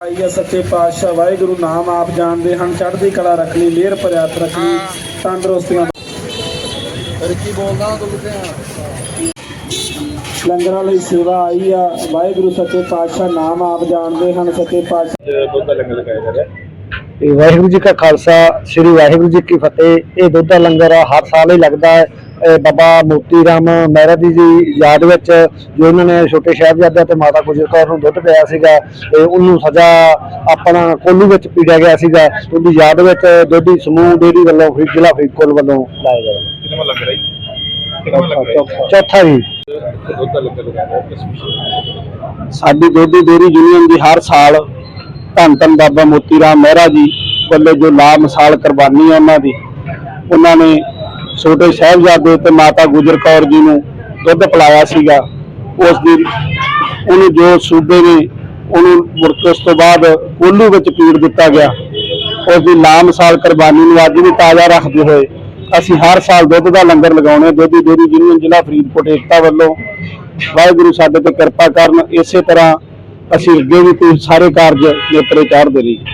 ਆਈ ਆ ਸੱਚੇ ਪਾਤਸ਼ਾਹ ਵਾਹਿਗੁਰੂ ਨਾਮ ਆਪ ਜਾਣਦੇ ਹਨ ਚੜ੍ਹਦੀ ਕਲਾ ਰੱਖਣੀ ਮਿਹਰ ਹੱਥ ਰੱਖਣੀ ਤੰਦਰੁਸਤੀਆਂ ਫਿਰ ਕੀ ਬੋਲਦਾ ਤੂੰ ਕਿੱਥੇ ਲੰਗਰਾਂ ਲਈ ਸੇਵਾ ਆਈ ਆ ਵਾਹਿਗੁਰੂ ਸੱਚੇ ਪਾਤਸ਼ਾਹ ਨਾਮ ਆਪ ਜਾਣਦੇ ਹਨ ਸੱਚੇ ਪਾਤਸ਼ਾਹ ਦੁੱਧ ਦਾ ਲੰਗਰ ਲਗਾਇਆ ਜਾ ਰਿਹਾ। ਇਹ ਵਾਹਿਗੁਰੂ ਜੀ ਕਾ ਖਾਲਸਾ ਸ੍ਰੀ ਵਾਹਿਗੁਰੂ ਜੀ ਕੀ ਫਤਿਹ। ਇਹ ਦੁੱਧ ਲੰਗਰ ਹਰ ਸਾਲ ਹੀ ਲੱਗਦਾ ਹੈ। ਬਾਬਾ ਮੋਤੀ ਰਾਮ ਮਹਿਰਾ ਜੀ ਦੀ ਯਾਦ ਵਿੱਚ ਜੋ ਉਹਨਾਂ ਨੇ ਛੋਟੇ ਸਾਹਿਬਜ਼ਾਦੇ ਤੇ ਮਾਤਾ ਗੁਜਰ ਕੌਰ ਨੂੰ ਦੁੱਧ ਪਿਆ ਸੀਗਾ ਤੇ ਉਹਨੂੰ ਸਜ਼ਾ ਆਪਣਾ ਕੋਲੂ ਵਿੱਚ ਪੀੜਿਆ ਗਿਆ ਸੀਗਾ ਉਹਦੀ ਯਾਦ ਵਿੱਚ ਦੁੱਧੀ ਸਮੂਹ ਡੇਰੀ ਵੱਲੋਂ ਫਿਰ ਜ਼ਿਲ੍ਹਾ ਫਰੀਦਕੋਟ ਵੱਲੋਂ ਲਾਇਆ ਗਿਆ। ਕਿੰਨਾ ਚੌਥਾ ਜੀ। ਸਾਡੀ ਦੁੱਧੀ ਡੇਰੀ ਯੂਨੀਅਨ ਦੀ ਹਰ ਸਾਲ ਧੰਨ ਧੰਨ ਬਾਬਾ ਮੋਤੀ ਰਾਮ ਮਹਿਰਾ ਜੀ ਵੱਲੋਂ ਜੋ ਲਾ ਮਿਸਾਲ ਕੁਰਬਾਨੀ ਹੈ ਉਹਨਾਂ ਦੀ ਉਹਨਾਂ ਨੇ ਛੋਟੇ ਸਾਹਿਬਜ਼ਾਦੇ ਤੇ ਮਾਤਾ ਗੁਜਰ ਕੌਰ ਜੀ ਨੂੰ ਦੁੱਧ ਪਿਲਾਇਆ ਸੀਗਾ। ਉਸ ਦੀ ਉਹਨੂੰ ਜੋ ਸੂਬੇ ਨੇ ਉਹਨੂੰ ਮੁੜ ਉਸ ਤੋਂ ਬਾਅਦ ਕੋਲੂ ਵਿੱਚ ਪੀੜ ਦਿੱਤਾ ਗਿਆ। ਉਸ ਦੀ ਲਾ ਕੁਰਬਾਨੀ ਨੂੰ ਅੱਜ ਵੀ ਤਾਜ਼ਾ ਰੱਖਦੇ ਹੋਏ ਅਸੀਂ ਹਰ ਸਾਲ ਦੁੱਧ ਦਾ ਲੰਗਰ ਲਗਾਉਣੇ ਦੁੱਧੀ ਡੇਰੀ ਯੂਨੀਅਨ ਜ਼ਿਲ੍ਹਾ ਫਰੀਦਕੋਟ ਏਕਤਾ ਵੱਲੋਂ ਵਾਹਿਗੁਰੂ ਸਾਡੇ ਤੇ ਕਿਰਪਾ ਕਰਨ। ਇਸੇ ਤਰ੍ਹਾਂ ਅਸੀਂ ਅੱਗੇ ਵੀ ਕੋਈ ਸਾਰੇ ਕਾਰਜ ਨੇਪਰੇ ਚਾੜਦੇ ਰਹੀਏ।